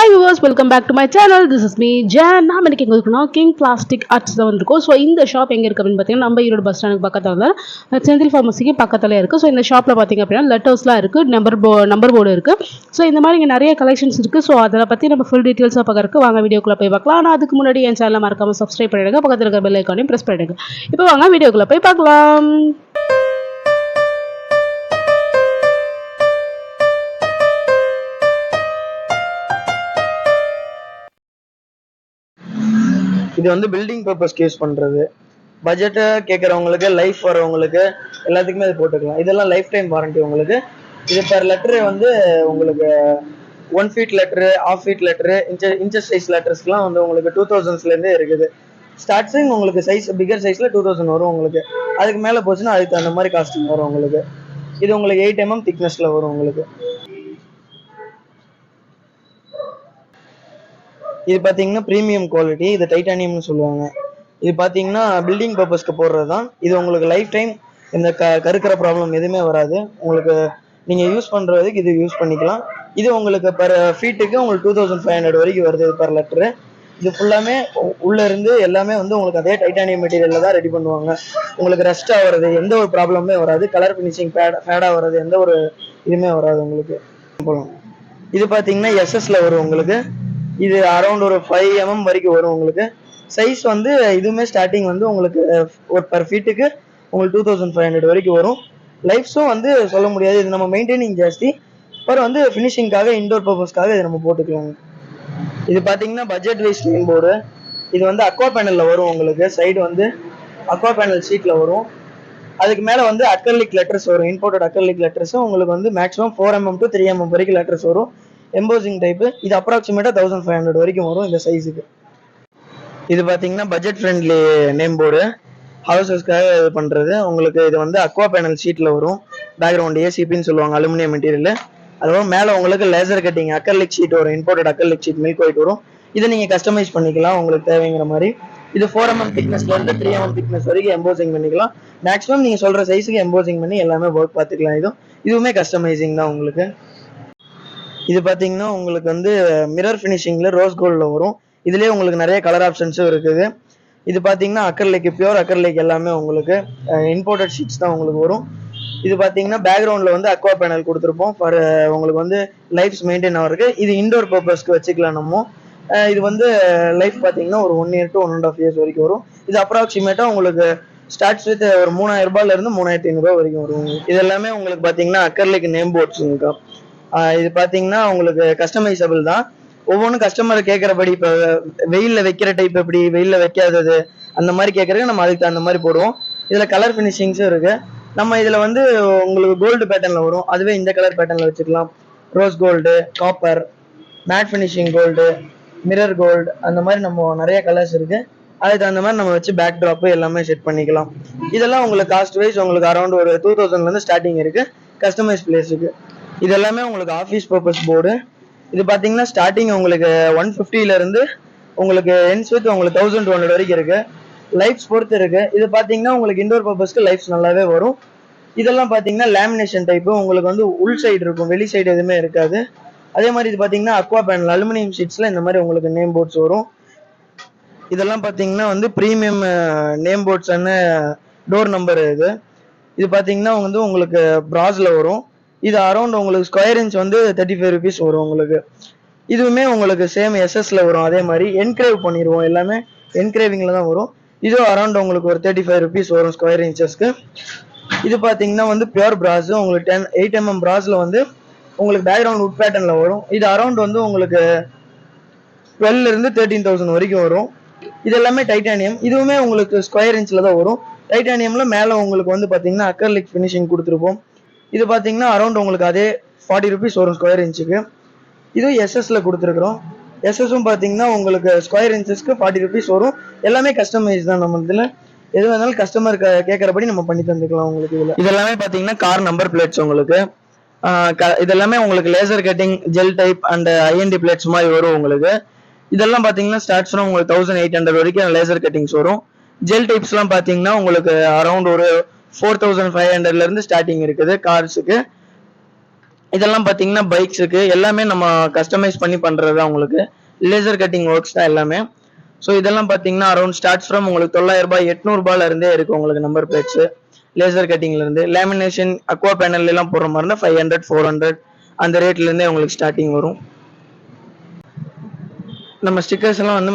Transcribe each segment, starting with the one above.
Hi viewers welcome back to my channel this is me Jane நாம் எனக்கு எங்கே இருக்கணும் கிங் பிளாஸ்டிக் ஆர்ட்ஸ் தான் வந்திருக்கோம். ஸோ இந்த ஷாப் எங்கே இருக்குது அப்படின்னு பார்த்தீங்கன்னா நம்ம ஈரோடு பஸ் ஸ்டாண்டுக்கு பக்கத்தில் தான் செந்தில் ஃபார்மசிக்கு பக்கத்தில் இருக்குது ஸோ இந்த ஷாப்பில் பார்த்தீங்க அப்படின்னா லெட்டர்ஸ்லாம் இருக்குது நம்பர் போ நம்பர் போர்டு இருக்குது ஸோ இந்த மாதிரி இங்கே நிறைய கலெக்ஷன்ஸ் இருக்குது ஸோ அதை பற்றி நம்ம ஃபுல் டீட்டெயில்ஸாக பார்க்கறக்கு வாங்க வீடியோக்குள்ளே போய் பார்க்கலாம். ஆனால் அதுக்கு முன்னாடி என் சேனலை மறக்காமல் சப்ஸ்கிரைப் பண்ணிடுங்க. பக்கத்தில் இருக்கிற பெல் ஐக்கானையும் ப்ரெஸ் பண்ணிடுங்க. இப்போ வாங்க வீடியோக்குள்ளே போய் பார்க்கலாம். இது வந்து பில்டிங் பர்பஸ்க்கு யூஸ் பண்றது. பட்ஜெட்டை கேட்குறவங்களுக்கு லைஃப் வரவங்களுக்கு எல்லாத்துக்குமே இது போட்டுக்கலாம். இதெல்லாம் லைஃப் டைம் வாரண்டி உங்களுக்கு. இது per லெட்ரு வந்து உங்களுக்கு one feet letter half feet letter இன்ச்ச inches size லெட்டர்ஸ்லாம் வந்து உங்களுக்கு டூ தௌசண்ட்ஸ்லேருந்தே இருக்குது. ஸ்டார்டிங் உங்களுக்கு சைஸ் பிகர் சைஸில் டூ தௌசண்ட் வரும் உங்களுக்கு. அதுக்கு மேலே போச்சுன்னா அதுக்கு தகுந்த மாதிரி காஸ்டிங் வரும் உங்களுக்கு. இது உங்களுக்கு எயிட் எம்எம் திக்னஸில் வரும் உங்களுக்கு. இது பார்த்தீங்கன்னா ப்ரீமியம் குவாலிட்டி இது டைட்டானியம்னு சொல்லுவாங்க. இது பார்த்தீங்கன்னா பில்டிங் பர்பஸ்க்கு போடுறது தான் இது உங்களுக்கு லைஃப் டைம் இந்த க கருக்கிற ப்ராப்ளம் எதுவுமே வராது. உங்களுக்கு நீங்கள் யூஸ் பண்ணுறதுக்கு இது யூஸ் பண்ணிக்கலாம். இது உங்களுக்கு பர் ஃபீட்டுக்கு உங்களுக்கு டூ தௌசண்ட் ஃபைவ் ஹண்ட்ரட் வரைக்கும் வருது பர் லெட்டரு இது ஃபுல்லாமே உள்ளே இருந்து எல்லாமே வந்து உங்களுக்கு அதே டைட்டானியம் மெட்டீரியலில் தான் ரெடி பண்ணுவாங்க. உங்களுக்கு ரெஸ்ட் ஆகிறது எந்த ஒரு ப்ராப்ளமே வராது. கலர் ஃபினிஷிங் பேட் ஃபேடாக வர்றது எந்த ஒரு இதுவுமே வராது உங்களுக்கு. போகலாம் இது பார்த்தீங்கன்னா எஸ்எஸ்ல வரும் உங்களுக்கு. இது அரௌண்ட் ஒரு ஃபைவ் எம்எம் வரைக்கும் வரும் உங்களுக்கு. சைஸ் வந்து இதுவுமே ஸ்டார்டிங் வந்து உங்களுக்கு ஒரு பர் ஃபீட்டுக்கு உங்களுக்கு டூ தௌசண்ட் ஃபைவ் ஹண்ட்ரட் வரைக்கும் வரும். லைஃப்ஸும் வந்து சொல்ல முடியாது. இது நம்ம மெயின்டைனிங் ஜாஸ்தி. பர் வந்து ஃபினிஷிங்காக இன்டோர் பர்பஸ்க்காக இது நம்ம போட்டுக்கலாங்க இது பார்த்தீங்கன்னா பட்ஜெட் வைஸ் நேம் போர்டு இது வந்து அக்வா பேனலில் வரும் உங்களுக்கு. சைடு வந்து அக்வா பேனல் ஷீட்டில் வரும். அதுக்கு மேலே வந்து அக்கர்லிக் லெட்டர்ஸ் வரும். இம்போர்ட்டட் அக்கர்லிக் லெட்டர்ஸும் உங்களுக்கு வந்து maximum four MM to three MM வரைக்கும் லெட்டர்ஸ் வரும். எம்போசிங் டைப்பு இது அப்ராக்சிமேட்டாக தௌசண்ட் ஃபைவ் ஹண்ட்ரட் வரைக்கும் வரும் இந்த சைஸுக்கு இது பார்த்தீங்கன்னா பட்ஜெட் ஃப்ரெண்ட்லி நேம் போர்டு ஹவுசஸ்க்காக இது பண்ணுறது உங்களுக்கு இது வந்து அக்வா பேனல் ஷீட்டில் வரும். பேக்ரவுண்ட் ஏசிபின்னு சொல்லுவாங்க அலுமினியம் மெட்டீரியல் அதுவும் மேலே உங்களுக்கு லேசர் கட்டிங் அக்கர்லிக் ஷீட் வரும். Imported acrylic sheet milk white வரும். இதை நீங்கள் கஸ்டமைஸ் பண்ணிக்கலாம். உங்களுக்கு தேவைங்கிற மாதிரி. இது ஃபோர் எம்எம் திக்னஸ்ல இருந்து த்ரீ எம்எம் திக்னஸ் வரைக்கும் எம்போசிங் பண்ணிக்கலாம். மேக்ஸிமம் நீங்கள் சொல்கிற சைஸுக்கு எம்போசிங் பண்ணி எல்லாமே ஒர்க் பார்த்துக்கலாம் இதுவும் இதுவுமே கஸ்டமைசிங் தான் உங்களுக்கு. இது பார்த்தீங்கன்னா உங்களுக்கு வந்து மிரர் ஃபினிஷிங்கில் ரோஸ் கோல்டில் வரும். இதுலேயே உங்களுக்கு நிறைய கலர் ஆப்ஷன்ஸும் இருக்குது. இது பார்த்தீங்கன்னா அக்கர்லேக் பியூர் அக்கர்லேக் எல்லாமே உங்களுக்கு இம்போர்ட்டட் ஷீட்ஸ் தான் உங்களுக்கு வரும். இது பார்த்தீங்கன்னா பேக்ரவுண்டில் வந்து அக்வா பேனல் கொடுத்துருப்போம். ஃபார் உங்களுக்கு வந்து லைஃப்ஸ் மெயின்டைன் ஆகிறதுக்கு இது இண்டோர் பர்பஸ்க்கு வச்சுக்கலாம் நம்ம. இது வந்து லைஃப் பார்த்தீங்கன்னா ஒரு one year to one and half years வரைக்கும் வரும். இது அப்ராக்சிமேட்டாக உங்களுக்கு ஸ்டார்ட்ஸ் வித் ஒரு மூணாயிரம் ரூபாயிலேருந்து மூணாயிரத்தி ஐநூறுபா வரைக்கும் வரும். இது எல்லாமே உங்களுக்கு பார்த்தீங்கன்னா அக்கர்லிக் நேம் போர்ட்ஸுங்கக்கா இது பார்த்தீங்கன்னா உங்களுக்கு கஸ்டமைசபிள் தான். ஒவ்வொன்றும் கஸ்டமர் கேட்குறபடி இப்போ வெயிலில் வைக்கிற டைப் எப்படி வெயிலில் வைக்காதது அந்த மாதிரி கேட்குறதுக்கு நம்ம அதுக்கு தகுந்த மாதிரி போடுவோம். இதில் கலர் ஃபினிஷிங்ஸும் இருக்கு. நம்ம இதில் வந்து உங்களுக்கு கோல்டு பேட்டர்னில் வரும். அதுவே இந்த கலர் பேட்டர்னில் வச்சுக்கலாம். Rose gold copper matte finishing gold mirror gold அந்த மாதிரி நம்ம நிறைய கலர்ஸ் இருக்குது அதுக்கு தகுந்த மாதிரி நம்ம வச்சு பேக் ட்ராப்பு எல்லாமே செட் பண்ணிக்கலாம். இதெல்லாம் உங்களுக்கு காஸ்ட் வைஸ் உங்களுக்கு அரௌண்ட் ஒரு டூ தௌசண்ட்லேருந்து ஸ்டார்டிங் இருக்குது கஸ்டமைஸ் பிளேஸுக்கு இது எல்லாமே உங்களுக்கு ஆஃபீஸ் பர்பஸ் போர்டு இது பார்த்தீங்கன்னா ஸ்டார்டிங் உங்களுக்கு ஒன் ஃபிஃப்டியிலேருந்து உங்களுக்கு என்ஸ் வித் உங்களுக்கு தௌசண்ட் டூ ஹண்ட்ரட் வரைக்கும் இருக்குது லைஃப்ஸ் பொறுத்து இருக்குது இது பார்த்தீங்கன்னா உங்களுக்கு இண்டோர் பர்பஸ்க்கு லைஃப்ஸ் நல்லாவே வரும். இதெல்லாம் பார்த்தீங்கன்னா லேமினேஷன் டைப்பு உங்களுக்கு வந்து உள் சைடு இருக்கும். வெளி சைடு எதுவுமே இருக்காது. அதே மாதிரி இது பார்த்தீங்கன்னா அக்வா பேனல் அலுமினியம் ஷீட்ஸில் இந்த மாதிரி உங்களுக்கு நேம் போர்ட்ஸ் வரும். இதெல்லாம் பார்த்தீங்கன்னா வந்து premium name boards door number இது. இது பார்த்தீங்கன்னா வந்து உங்களுக்கு ப்ராஸில் வரும். இது அரௌண்ட் உங்களுக்கு ஸ்கொயர் இன்ச் வந்து தேர்ட்டி ஃபைவ் ருபீஸ் வரும் உங்களுக்கு. இதுவுமே உங்களுக்கு சேம் எஸ்எஸ்ல வரும். அதே மாதிரி என்கிரேவ் பண்ணிடுவோம் எல்லாமே என்கிரேவிங்கில் தான் வரும். இதுவும் அரௌண்ட் உங்களுக்கு ஒரு தேர்ட்டி ஃபைவ் ருபீஸ் வரும் ஸ்கொயர் இன்ச்சஸ்க்கு இது பார்த்தீங்கன்னா வந்து பியூர் பிராஸ் உங்களுக்கு டென் எயிட் எம்எம் பிராஸில் வந்து உங்களுக்கு பேக்ரவுண்ட் உட் பேட்டர்னில் வரும். இது அரௌண்ட் வந்து உங்களுக்கு டுவெல்ல இருந்து தேர்ட்டீன் தௌசண்ட் வரைக்கும் வரும். இது எல்லாமே டைட்டானியம் இதுவுமே உங்களுக்கு ஸ்கொயர் இன்ச்சில் தான் வரும். டைட்டானியமில் மேலே உங்களுக்கு வந்து பார்த்தீங்கன்னா அக்கர்லிக் ஃபினிஷிங் கொடுத்துருப்போம். இது பார்த்தீங்கன்னா அரௌண்ட் உங்களுக்கு அதே ஃபார்ட்டி ருபீஸ் வரும் ஸ்கொயர் இன்ச்சுக்கு இதுவும் எஸ்எஸ்ல கொடுத்துருக்குறோம். எஸ்எஸும் பார்த்தீங்கன்னா உங்களுக்கு ஸ்கொயர் இன்ச்சஸ்க்கு ஃபார்ட்டி ருபீஸ் வரும். எல்லாமே கஸ்டமைஸ் தான் நம்ம இதில். எது வேணாலும் கஸ்டமர் கேட்குறபடி நம்ம பண்ணி தந்துக்கலாம் உங்களுக்கு இதில். இதெல்லாமே பார்த்தீங்கன்னா கார் நம்பர் பிளேட்ஸ் உங்களுக்கு. க- இதெல்லாமே உங்களுக்கு laser cutting gel type and IND plates மாதிரி வரும் உங்களுக்கு. இதெல்லாம் பார்த்தீங்கன்னா ஸ்டார்ட்ஸ் உங்களுக்கு தௌசண்ட் எயிட் ஹண்ட்ரட் வரைக்கும் லேசர் கட்டிங்ஸ் வரும். ஜெல் டைப்ஸ்லாம் பார்த்தீங்கன்னா உங்களுக்கு அரௌண்ட் ஒரு ஃபோர் தௌசண்ட் ஃபைவ் ஹண்ட்ரட்லேருந்து ஸ்டார்டிங் இருக்குது கார்ஸுக்கு இதெல்லாம் பார்த்தீங்கன்னா பைக்ஸுக்கு எல்லாமே நம்ம கஸ்டமைஸ் பண்ணி பண்ணுறது தான் உங்களுக்கு. லேசர் கட்டிங் ஒர்க்ஸ் தான் எல்லாமே. ஸோ இதெல்லாம் பார்த்தீங்கன்னா அரௌண்ட் ஸ்டார்ட்ஸ் ஃப்ரம் உங்களுக்கு தொள்ளாயிரம் ரூபாய் எட்நூறுபால இருந்தே உங்களுக்கு நம்பர் பிளேட்ஸு லேசர் கட்டிங்லேருந்து லேமினேஷன் அக்வா பேனல்லாம் போடுற மாதிரி இருந்தால் ஃபைவ் ஹண்ட்ரட் ஃபோர் ஹண்ட்ரட் அந்த ரேட்லேருந்தே உங்களுக்கு ஸ்டார்டிங் வரும். நம்ம ஸ்டிக்கர்ஸ் எல்லாம் வந்து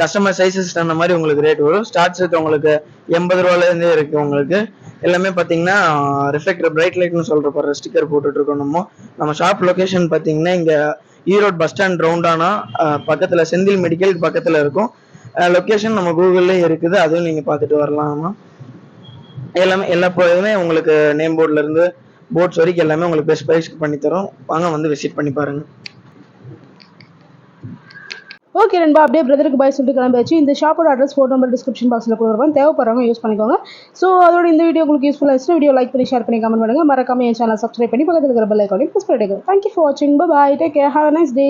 கஸ்டமர் சைஸஸ் அந்த மாதிரி உங்களுக்கு ரேட் வரும். ஸ்டார்ட்ஸ் இருக்கு உங்களுக்கு எண்பது ரூபாலேருந்தே இருக்கு உங்களுக்கு. எல்லாமே பார்த்தீங்கன்னா ரிஃப்ளெக்டர் பிரைட் லைட்னு சொல்ற போற ஸ்டிக்கர் போட்டுட்டு இருக்கோம் நம்ம. நம்ம ஷாப் லொகேஷன் பார்த்தீங்கன்னா இங்கே ஈரோடு பஸ் ஸ்டாண்ட் ரவுண்டானா பக்கத்தில் செந்தில் மெடிக்கல் பக்கத்தில் இருக்கும். லொக்கேஷன் நம்ம கூகுள்லேயும் இருக்குது. அதுவும் நீங்கள் பார்த்துட்டு வரலாமா எல்லாமே எல்லா பொழுதுமே உங்களுக்கு நேம் போர்டில் இருந்து போர்ட்ஸ் வரைக்கும் எல்லாமே உங்களுக்கு பெஸ்ட் ப்ரைஸ்க்கு பண்ணி தரோம் வாங்க வந்து விசிட் பண்ணி பாருங்கள் ஓகே நண்பா அப்படியே பிரதருக்கு பாய் சொல்லிட்டு கிளம்பியாச்சு. இந்த ஷாப்போட அட்ரஸ் ஃபோன் நம்பர் டிஸ்கிரிப்ஷன் பாக்ஸில் கொடுக்குறோம் தேவைப்படுறவங்க யூஸ் பண்ணிக்கோங்க. ஸோ அதோட இந்த வீடியோ உங்களுக்கு யூஸ்ஃபுல்லாக இருந்துச்சு வீடியோ லைக் பண்ணி ஷேர் பண்ணி கமெண்ட் பண்ணுங்கள் மறக்காம என் சேனல் சப்ஸ்கிரைப் பண்ணி பக்கத்தில் இருக்கிற பெல் ஐக்கானையும் ப்ரெஸ் பண்ணிடுங்க. தேங்க்யூ ஃபார் வாட்சிங் bye take care have nice day